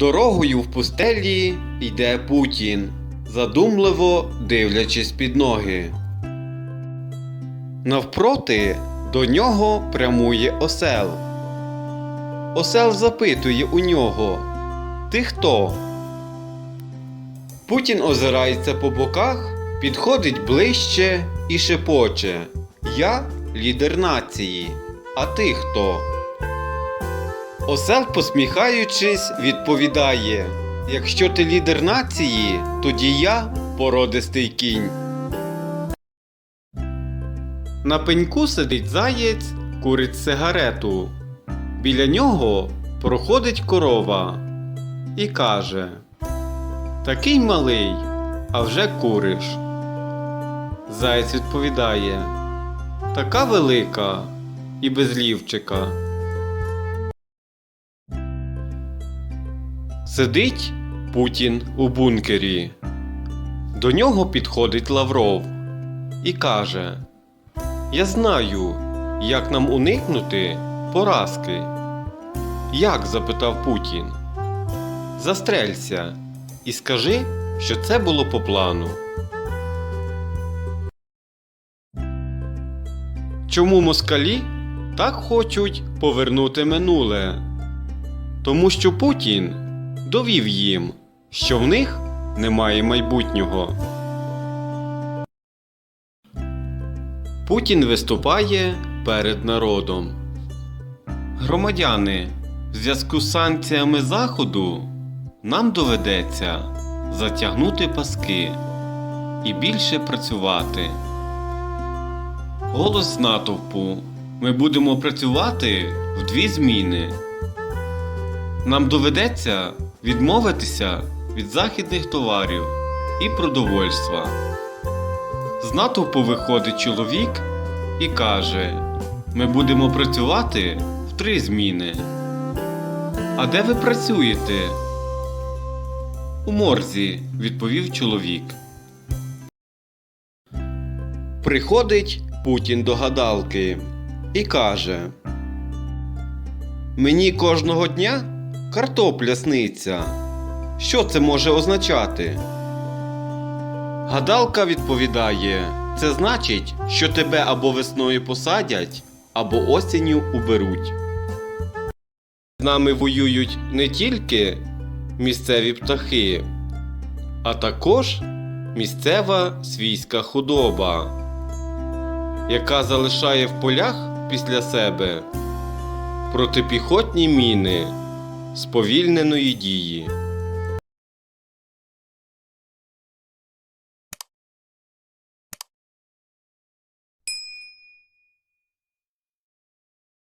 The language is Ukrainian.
Дорогою в пустелі йде Путін, задумливо дивлячись під ноги. Навпроти до нього прямує осел. Осел запитує у нього Ти хто? Путін озирається по боках, підходить ближче і шепоче Я лідер нації. А ти хто? Осел, посміхаючись, відповідає: Якщо ти лідер нації, тоді я породистий кінь. На пеньку сидить заєць, курить сигарету. Біля нього проходить корова і каже: Такий малий, а вже куриш. Заєць відповідає: Така велика і без лівчика. Сидить Путін у бункері. До нього підходить Лавров і каже: Я знаю, як нам уникнути поразки. Як? запитав Путін. Застрелься і скажи, що це було по плану. Чому москалі так хочуть повернути минуле? Тому що Путін довів їм, що в них немає майбутнього. Путін виступає перед народом. Громадяни, в зв'язку з санкціями Заходу нам доведеться затягнути паски і більше працювати. Голос натовпу. Ми будемо працювати в дві зміни. Нам доведеться відмовитися від західних товарів і продовольства. З натовпу виходить чоловік і каже: Ми будемо працювати в три зміни. А де ви працюєте? У морзі, відповів чоловік. Приходить Путін до гадалки і каже: Мені кожного дня картопля сниться. Що це може означати? Гадалка відповідає: Це значить, що тебе або весною посадять, або осінню уберуть. З нами воюють не тільки місцеві птахи, а також місцева свійська худоба, яка залишає в полях після себе протипіхотні міни сповільненої дії.